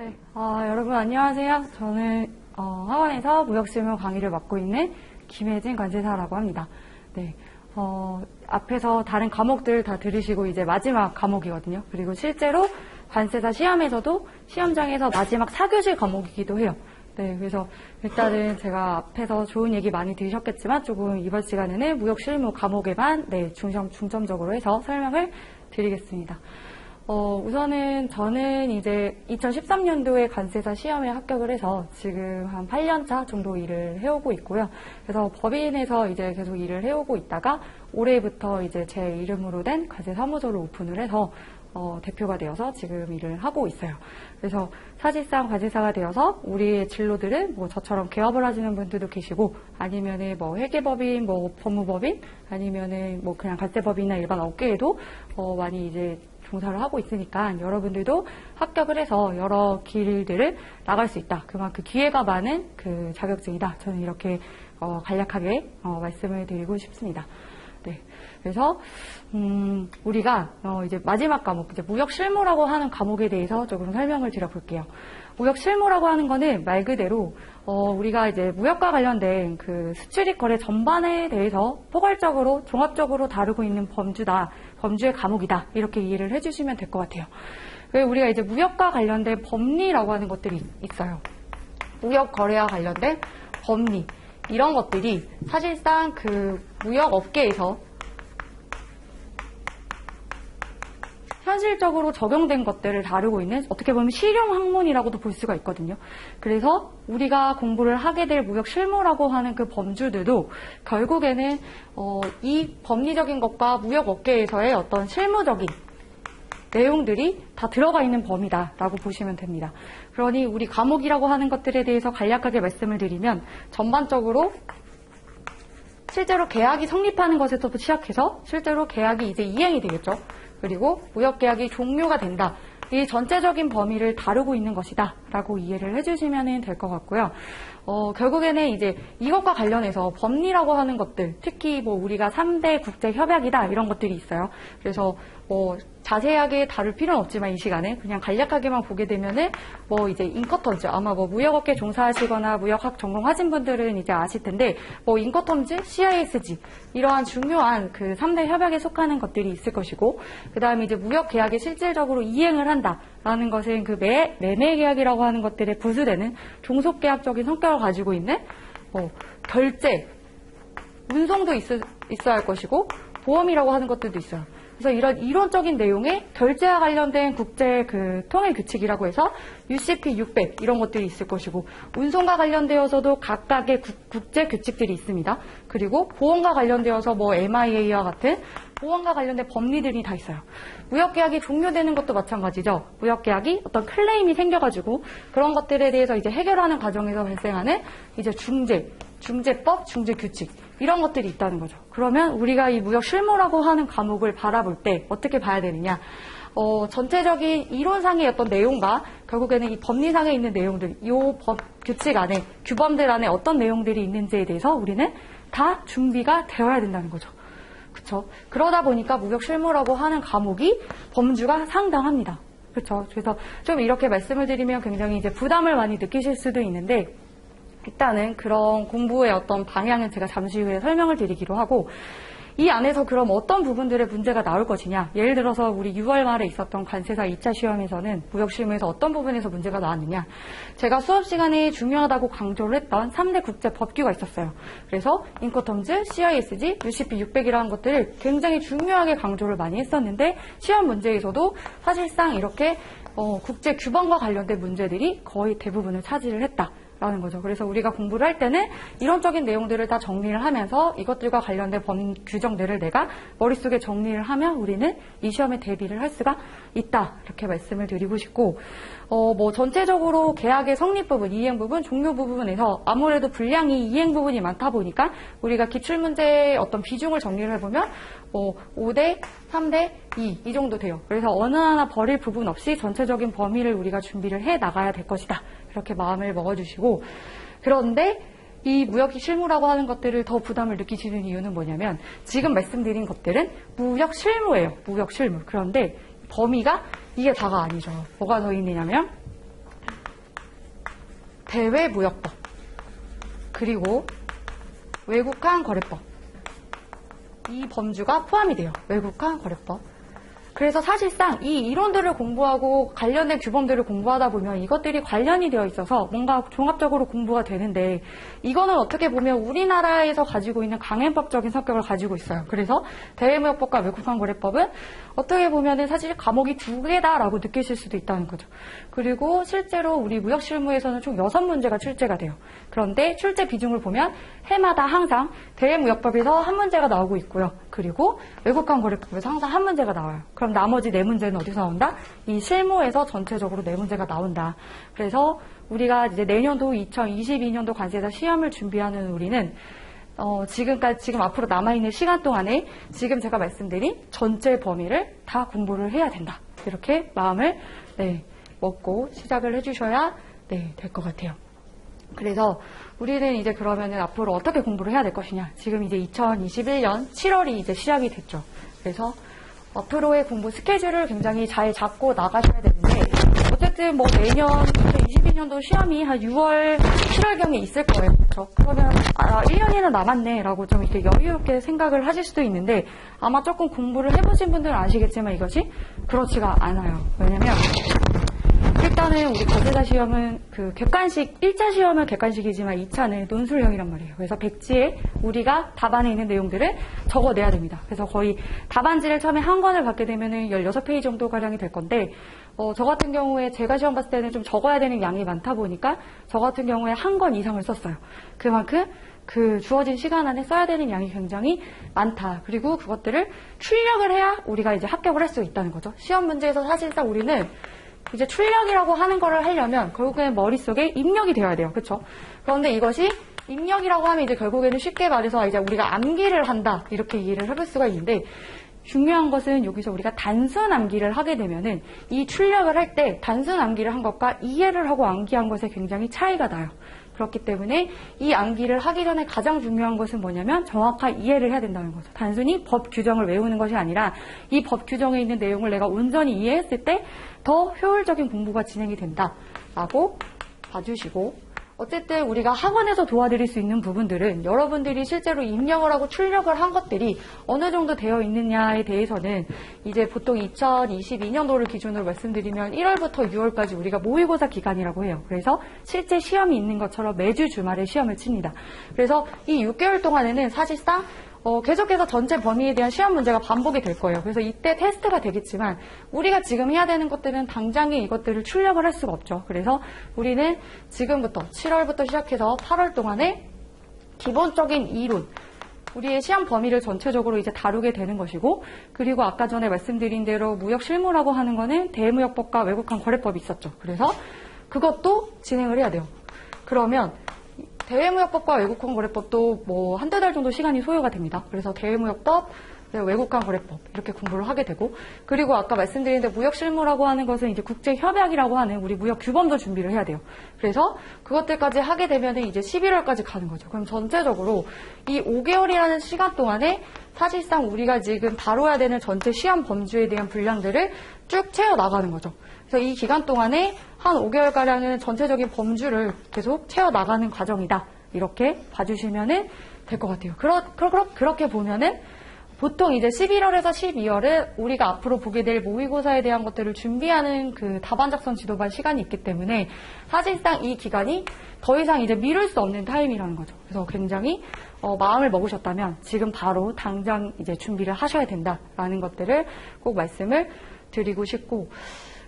네, 어, 여러분 안녕하세요. 저는 어, 학원에서 무역실무 강의를 맡고 있는 김혜진 관세사라고 합니다. 네, 어, 앞에서 다른 과목들 다 들으시고 이제 마지막 과목이거든요. 그리고 실제로 관세사 시험에서도 시험장에서 마지막 4교시 과목이기도 해요. 네, 그래서 일단은 제가 앞에서 좋은 얘기 많이 들으셨겠지만 조금 이번 시간에는 무역 실무 과목에만 네, 중점, 중점적으로 해서 설명을 드리겠습니다. 어, 우선은 저는 이제 2013년도에 관세사 시험에 합격을 해서 지금 한 8년차 정도 일을 해오고 있고요. 그래서 법인에서 이제 계속 일을 해오고 있다가 올해부터 이제 제 이름으로 된 관세 사무소를 오픈을 해서 어, 대표가 되어서 지금 일을 하고 있어요. 그래서 사실상 관세사가 되어서 우리의 진로들은 뭐 저처럼 개업을 하시는 분들도 계시고 아니면은 뭐 회계법인, 뭐 법무법인 아니면은 뭐 그냥 관세법인이나 일반 업계에도 어, 많이 이제 종사를 하고 있으니까 여러분들도 합격을 해서 여러 길들을 나갈 수 있다. 그만큼 기회가 많은 그 자격증이다. 저는 이렇게 어, 간략하게 어, 말씀을 드리고 싶습니다. 네. 그래서 음, 우리가 어, 이제 마지막 과목, 이제 무역 실무라고 하는 과목에 대해서 조금 설명을 드려볼게요. 무역 실무라고 하는 거는 말 그대로 어, 우리가 이제 무역과 관련된 그 수출입 거래 전반에 대해서 포괄적으로 종합적으로 다루고 있는 범주다, 범주의 과목이다 이렇게 이해를 해주시면 될 것 같아요. 왜 우리가 이제 무역과 관련된 법리라고 하는 것들이 있어요. 무역 거래와 관련된 법리 이런 것들이 사실상 그 무역 업계에서 현실적으로 적용된 것들을 다루고 있는 어떻게 보면 실용 학문이라고도 볼 수가 있거든요. 그래서 우리가 공부를 하게 될 무역 실무라고 하는 그 범주들도 결국에는 어, 이 법리적인 것과 무역 업계에서의 어떤 실무적인 내용들이 다 들어가 있는 범위다라고 보시면 됩니다. 그러니 우리 과목이라고 하는 것들에 대해서 간략하게 말씀을 드리면 전반적으로 실제로 계약이 성립하는 것에서부터 시작해서 실제로 계약이 이제 이행이 되겠죠. 그리고 무역계약이 종료가 된다. 이 전체적인 범위를 다루고 있는 것이다. 라고 이해를 해주시면 될 것 같고요. 어, 결국에는 이제 이것과 관련해서 법리라고 하는 것들, 특히 뭐 우리가 3대 국제 협약이다. 이런 것들이 있어요. 그래서 뭐 자세하게 다룰 필요는 없지만 이 시간에 그냥 간략하게만 보게 되면은 뭐 이제 인커텀즈 아마 뭐 무역업계 종사하시거나 무역학 전공하신 분들은 이제 아실 텐데 뭐 인커텀즈, CISG 이러한 중요한 그 3대 협약에 속하는 것들이 있을 것이고 그 다음에 이제 무역 계약에 실질적으로 이행을 한다 라는 것은 그 매, 매매 계약이라고 하는 것들에 부수되는 종속 계약적인 성격을 가지고 있는 뭐 결제, 운송도 있, 있어야 할 것이고 보험이라고 하는 것들도 있어요. 그래서 이런 이론적인 내용의 결제와 관련된 국제 그 통일 규칙이라고 해서 UCP 600 이런 것들이 있을 것이고 운송과 관련되어서도 각각의 국, 제 규칙들이 있습니다. 그리고 보험과 관련되어서 뭐 MIA와 같은 보험과 관련된 법리들이 다 있어요. 무역계약이 종료되는 것도 마찬가지죠. 무역계약이 어떤 클레임이 생겨가지고 그런 것들에 대해서 이제 해결하는 과정에서 발생하는 이제 중재, 중재법, 중재규칙 이런 것들이 있다는 거죠. 그러면 우리가 이 무역 실무라고 하는 과목을 바라볼 때 어떻게 봐야 되느냐? 어, 전체적인 이론상의 어떤 내용과 결국에는 이 법리상에 있는 내용들, 이 법 규칙 안에 규범들 안에 어떤 내용들이 있는지에 대해서 우리는 다 준비가 되어야 된다는 거죠. 그렇죠? 그러다 보니까 무역 실무라고 하는 과목이 범주가 상당합니다. 그렇죠? 그래서 좀 이렇게 말씀을 드리면 굉장히 이제 부담을 많이 느끼실 수도 있는데 일단은 그런 공부의 어떤 방향은 제가 잠시 후에 설명을 드리기로 하고 이 안에서 그럼 어떤 부분들의 문제가 나올 것이냐? 예를 들어서 우리 6월 말에 있었던 관세사 2차 시험에서는 무역실무에서 어떤 부분에서 문제가 나왔느냐? 제가 수업 시간에 중요하다고 강조를 했던 3대 국제 법규가 있었어요. 그래서 인코텀즈, CISG, UCP 600이라는 것들을 굉장히 중요하게 강조를 많이 했었는데 시험 문제에서도 사실상 이렇게 어, 국제 규범과 관련된 문제들이 거의 대부분을 차지를 했다. 라는 거죠. 그래서 우리가 공부를 할 때는 이론적인 내용들을 다 정리를 하면서 이것들과 관련된 법 규정들을 내가 머릿속에 정리를 하면 우리는 이 시험에 대비를 할 수가 있다. 이렇게 말씀을 드리고 싶고, 어, 뭐 전체적으로 계약의 성립 부분, 이행 부분, 종료 부분에서 아무래도 분량이 이행 부분이 많다 보니까 우리가 기출 문제의 어떤 비중을 정리를 해 보면 뭐 5대 3대 2 이 정도 돼요. 그래서 어느 하나 버릴 부분 없이 전체적인 범위를 우리가 준비를 해 나가야 될 것이다. 이렇게 마음을 먹어주시고 그런데 이 무역 실무라고 하는 것들을 더 부담을 느끼시는 이유는 뭐냐면 지금 말씀드린 것들은 무역 실무예요. 무역 실무. 그런데 범위가 이게 다가 아니죠. 뭐가 더 있느냐면 대외무역법 그리고 외국환 거래법 이 범주가 포함이 돼요. 외국환 거래법. 그래서 사실상 이 이론들을 공부하고 관련된 규범들을 공부하다 보면 이것들이 관련이 되어 있어서 뭔가 종합적으로 공부가 되는데 이거는 어떻게 보면 우리나라에서 가지고 있는 강행법적인 성격을 가지고 있어요. 그래서 대외무역법과 외국환거래법은 어떻게 보면은 사실 과목이 두 개다라고 느끼실 수도 있다는 거죠. 그리고 실제로 우리 무역 실무에서는 총 여섯 문제가 출제가 돼요. 그런데 출제 비중을 보면 해마다 항상 대외무역법에서 한 문제가 나오고 있고요. 그리고 외국환거래법에서 항상 한 문제가 나와요. 그럼 나머지 네 문제는 어디서 나온다? 이 실무에서 전체적으로 네 문제가 나온다. 그래서 우리가 이제 내년도 2022년도 관세사 시험을 준비하는 우리는 어, 지금까지 지금 앞으로 남아있는 시간 동안에 지금 제가 말씀드린 전체 범위를 다 공부를 해야 된다. 이렇게 마음을 네, 먹고 시작을 해주셔야 네, 될 것 같아요. 그래서 우리는 이제 그러면은 앞으로 어떻게 공부를 해야 될 것이냐. 지금 이제 2021년 7월이 이제 시작이 됐죠. 그래서 앞으로의 공부 스케줄을 굉장히 잘 잡고 나가셔야 되는데 어쨌든 뭐 내년 2022년도 시험이 한 6월, 7월경에 있을 거예요. 그렇죠? 그러면 아 1년이나 남았네 라고 좀 이렇게 여유롭게 생각을 하실 수도 있는데 아마 조금 공부를 해보신 분들은 아시겠지만 이것이 그렇지가 않아요. 왜냐면 일단은 우리 거세사 시험은 그 객관식, 1차 시험은 객관식이지만 2차는 논술형이란 말이에요. 그래서 백지에 우리가 답안에 있는 내용들을 적어내야 됩니다. 그래서 거의 답안지를 처음에 한 권을 받게 되면은 16페이지 정도가량이 될 건데, 어, 저 같은 경우에 제가 시험 봤을 때는 좀 적어야 되는 양이 많다 보니까 저 같은 경우에 한 권 이상을 썼어요. 그만큼 그 주어진 시간 안에 써야 되는 양이 굉장히 많다. 그리고 그것들을 출력을 해야 우리가 이제 합격을 할 수 있다는 거죠. 시험 문제에서 사실상 우리는 이제 출력이라고 하는 거를 하려면 결국에는 머릿속에 입력이 되어야 돼요. 그렇죠? 그런데 이것이 입력이라고 하면 이제 결국에는 쉽게 말해서 이제 우리가 암기를 한다. 이렇게 이해를 해볼 수가 있는데 중요한 것은 여기서 우리가 단순 암기를 하게 되면은 이 출력을 할 때 단순 암기를 한 것과 이해를 하고 암기한 것에 굉장히 차이가 나요. 그렇기 때문에 이 암기를 하기 전에 가장 중요한 것은 뭐냐면 정확한 이해를 해야 된다는 거죠. 단순히 법 규정을 외우는 것이 아니라 이 법 규정에 있는 내용을 내가 온전히 이해했을 때 더 효율적인 공부가 진행이 된다라고 봐주시고 어쨌든 우리가 학원에서 도와드릴 수 있는 부분들은 여러분들이 실제로 입력을 하고 출력을 한 것들이 어느 정도 되어 있느냐에 대해서는 이제 보통 2022년도를 기준으로 말씀드리면 1월부터 6월까지 우리가 모의고사 기간이라고 해요. 그래서 실제 시험이 있는 것처럼 매주 주말에 시험을 칩니다. 그래서 이 6개월 동안에는 사실상 어, 계속해서 전체 범위에 대한 시험 문제가 반복이 될 거예요. 그래서 이때 테스트가 되겠지만 우리가 지금 해야 되는 것들은 당장에 이것들을 출력을 할 수가 없죠. 그래서 우리는 지금부터 7월부터 시작해서 8월 동안에 기본적인 이론, 우리의 시험 범위를 전체적으로 이제 다루게 되는 것이고, 그리고 아까 전에 말씀드린 대로 무역 실무라고 하는 거는 대무역법과 외국환 거래법이 있었죠. 그래서 그것도 진행을 해야 돼요. 그러면 대외무역법과 외국환 거래법도 뭐 한두 달 정도 시간이 소요가 됩니다. 그래서 대외무역법, 외국환 거래법 이렇게 공부를 하게 되고 그리고 아까 말씀드린 대로 무역 실무라고 하는 것은 이제 국제 협약이라고 하는 우리 무역 규범도 준비를 해야 돼요. 그래서 그것들까지 하게 되면은 이제 11월까지 가는 거죠. 그럼 전체적으로 이 5개월이라는 시간 동안에 사실상 우리가 지금 다뤄야 되는 전체 시험 범주에 대한 분량들을 쭉 채워 나가는 거죠. 그래서 이 기간 동안에 한 5개월가량은 전체적인 범주를 계속 채워 나가는 과정이다. 이렇게 봐주시면 될것 같아요. 그러, 그러, 그렇게 보면은 보통 이제 11월에서 12월은 우리가 앞으로 보게 될 모의고사에 대한 것들을 준비하는 그 답안 작성 지도반 시간이 있기 때문에 사실상 이 기간이 더 이상 이제 미룰 수 없는 타임이라는 거죠. 그래서 굉장히 어, 마음을 먹으셨다면 지금 바로 당장 이제 준비를 하셔야 된다라는 것들을 꼭 말씀을 드리고 싶고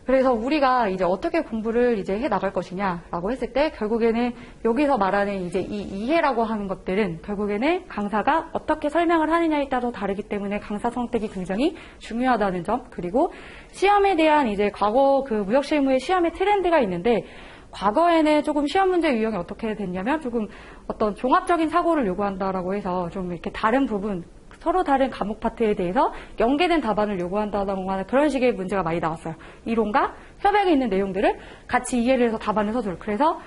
그래서 우리가 이제 어떻게 공부를 이제 해 나갈 것이냐라고 했을 때 결국에는 여기서 말하는 이제 이 이해라고 하는 것들은 결국에는 강사가 어떻게 설명을 하느냐에 따라 다르기 때문에 강사 선택이 굉장히 중요하다는 점. 그리고 시험에 대한 이제 과거 그 무역 실무의 시험의 트렌드가 있는데 과거에는 조금 시험 문제 유형이 어떻게 됐냐면 조금 어떤 종합적인 사고를 요구한다라고 해서 좀 이렇게 다른 부분 서로 다른 과목 파트에 대해서 연계된 답안을 요구한다던가 그런 식의 문제가 많이 나왔어요. 이론과 협약에 있는 내용들을 같이 이해를 해서 답안을 써줘요. 그래서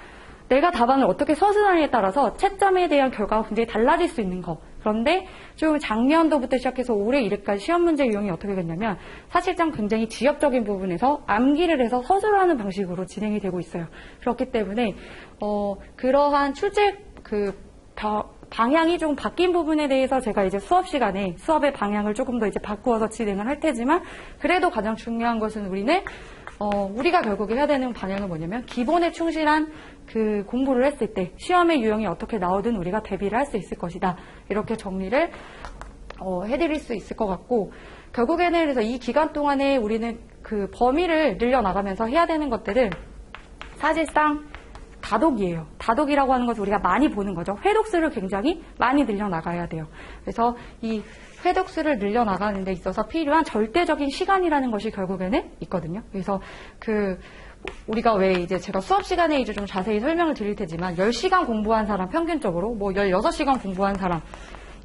내가 답안을 어떻게 서술하느냐에 따라서 채점에 대한 결과가 굉장히 달라질 수 있는 거. 그런데 좀 작년도부터 시작해서 올해 이래까지 시험 문제 유형이 어떻게 됐냐면 사실상 굉장히 지역적인 부분에서 암기를 해서 서술하는 방식으로 진행이 되고 있어요. 그렇기 때문에 어, 그러한 추제 그 벼- 방향이 좀 바뀐 부분에 대해서 제가 이제 수업 시간에 수업의 방향을 조금 더 이제 바꾸어서 진행을 할 테지만 그래도 가장 중요한 것은 우리는 어, 우리가 결국에 해야 되는 방향은 뭐냐면 기본에 충실한 그 공부를 했을 때 시험의 유형이 어떻게 나오든 우리가 대비를 할 수 있을 것이다. 이렇게 정리를 어, 해드릴 수 있을 것 같고 결국에는 그래서 이 기간 동안에 우리는 그 범위를 늘려나가면서 해야 되는 것들은 사실상 다독이에요. 다독이라고 하는 것을 우리가 많이 보는 거죠. 회독수를 굉장히 많이 늘려나가야 돼요. 그래서 이 회독수를 늘려나가는 데 있어서 필요한 절대적인 시간이라는 것이 결국에는 있거든요. 그래서 그 우리가 왜 이제 제가 수업 시간에 이제 좀 자세히 설명을 드릴 테지만 10시간 공부한 사람 평균적으로 뭐 16시간 공부한 사람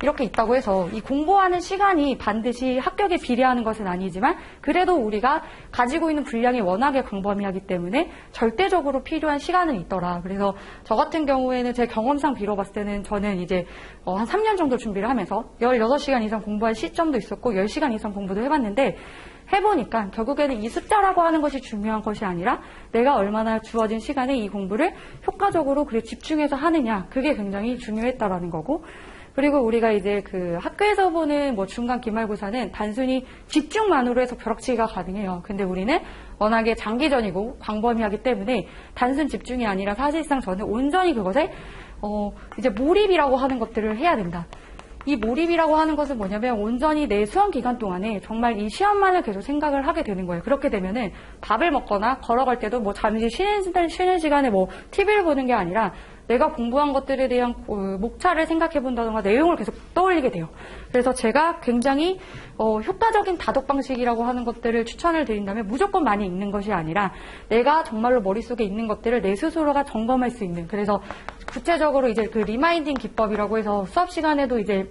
이렇게 있다고 해서 이 공부하는 시간이 반드시 합격에 비례하는 것은 아니지만 그래도 우리가 가지고 있는 분량이 워낙에 광범위하기 때문에 절대적으로 필요한 시간은 있더라. 그래서 저 같은 경우에는 제 경험상 빌어봤을 때는 저는 이제 어, 한 3년 정도 준비를 하면서 16시간 이상 공부한 시점도 있었고 10시간 이상 공부도 해봤는데 해보니까 결국에는 이 숫자라고 하는 것이 중요한 것이 아니라 내가 얼마나 주어진 시간에 이 공부를 효과적으로 그래 집중해서 하느냐 그게 굉장히 중요했다라는 거고 그리고 우리가 이제 그 학교에서 보는 뭐 중간 기말고사는 단순히 집중만으로 해서 벼락치기가 가능해요. 근데 우리는 워낙에 장기전이고 광범위하기 때문에 단순 집중이 아니라 사실상 저는 온전히 그것에 어 이제 몰입이라고 하는 것들을 해야 된다. 이 몰입이라고 하는 것은 뭐냐면 온전히 내 수험 기간 동안에 정말 이 시험만을 계속 생각을 하게 되는 거예요. 그렇게 되면은 밥을 먹거나 걸어갈 때도 뭐 잠시 쉬는, 쉬는 시간에 뭐 TV를 보는 게 아니라 내가 공부한 것들에 대한 어, 목차를 생각해 본다던가 내용을 계속 떠올리게 돼요. 그래서 제가 굉장히 어, 효과적인 다독 방식이라고 하는 것들을 추천을 드린다면 무조건 많이 읽는 것이 아니라 내가 정말로 머릿속에 있는 것들을 내 스스로가 점검할 수 있는 그래서 구체적으로 이제 그 리마인딩 기법이라고 해서 수업 시간에도 이제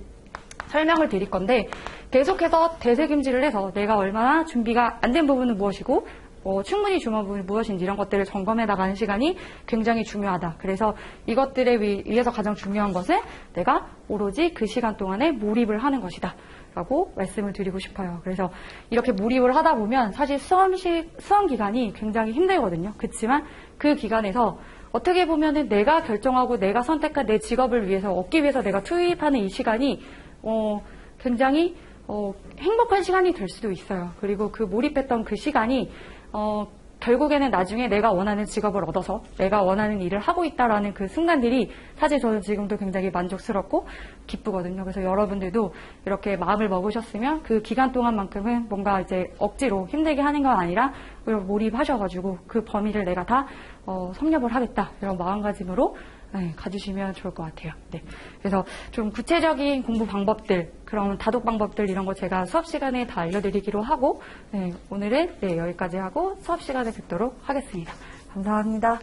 설명을 드릴 건데 계속해서 되새김질을 해서 내가 얼마나 준비가 안 된 부분은 무엇이고 어, 충분히 중요한 부분이 무엇인지 이런 것들을 점검해 나가는 시간이 굉장히 중요하다. 그래서 이것들에 위- 위해서 가장 중요한 것은 내가 오로지 그 시간 동안에 몰입을 하는 것이다. 라고 말씀을 드리고 싶어요. 그래서 이렇게 몰입을 하다 보면 사실 수험시, 수험 기간이 굉장히 힘들거든요. 그렇지만 그 기간에서 어떻게 보면은 내가 결정하고 내가 선택한 내 직업을 위해서 얻기 위해서 내가 투입하는 이 시간이 어, 굉장히 어, 행복한 시간이 될 수도 있어요. 그리고 그 몰입했던 그 시간이 어, 결국에는 나중에 내가 원하는 직업을 얻어서 내가 원하는 일을 하고 있다라는 그 순간들이 사실 저는 지금도 굉장히 만족스럽고 기쁘거든요. 그래서 여러분들도 이렇게 마음을 먹으셨으면 그 기간 동안만큼은 뭔가 이제 억지로 힘들게 하는 건 아니라 몰입하셔가지고 그 범위를 내가 다 어, 섭렵을 하겠다 이런 마음가짐으로 네, 가주시면 좋을 것 같아요. 네. 그래서 좀 구체적인 공부 방법들, 그런 다독 방법들 이런 거 제가 수업 시간에 다 알려드리기로 하고, 네, 오늘은 네, 여기까지 하고 수업 시간에 뵙도록 하겠습니다. 감사합니다.